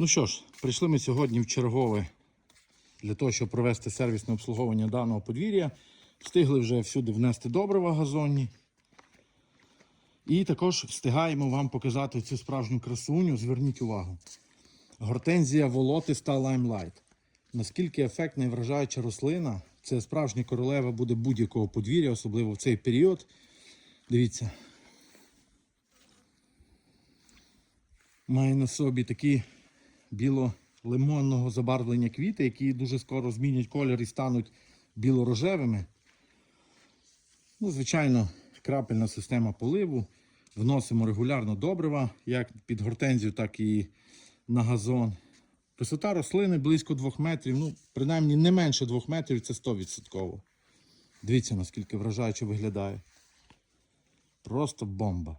Ну що ж, прийшли ми сьогодні в чергове для того, щоб провести сервісне обслуговування даного подвір'я. Встигли вже всюди внести добрива газонні. І також встигаємо вам показати цю справжню красуню. Зверніть увагу. Гортензія волотиста Limelight. Наскільки ефектна і вражаюча рослина, це справжня королева буде будь-якого подвір'я, особливо в цей період. Дивіться. Має на собі такі біло-лимонного забарвлення квіти, які дуже скоро змінять колір і стануть білорожевими. Ну, звичайно, крапельна система поливу. Вносимо регулярно добрива, як під гортензію, так і на газон. Висота рослини близько 2 метрів, ну, принаймні не менше 2 метрів, це 100%. Дивіться, наскільки вражаюче виглядає. Просто бомба.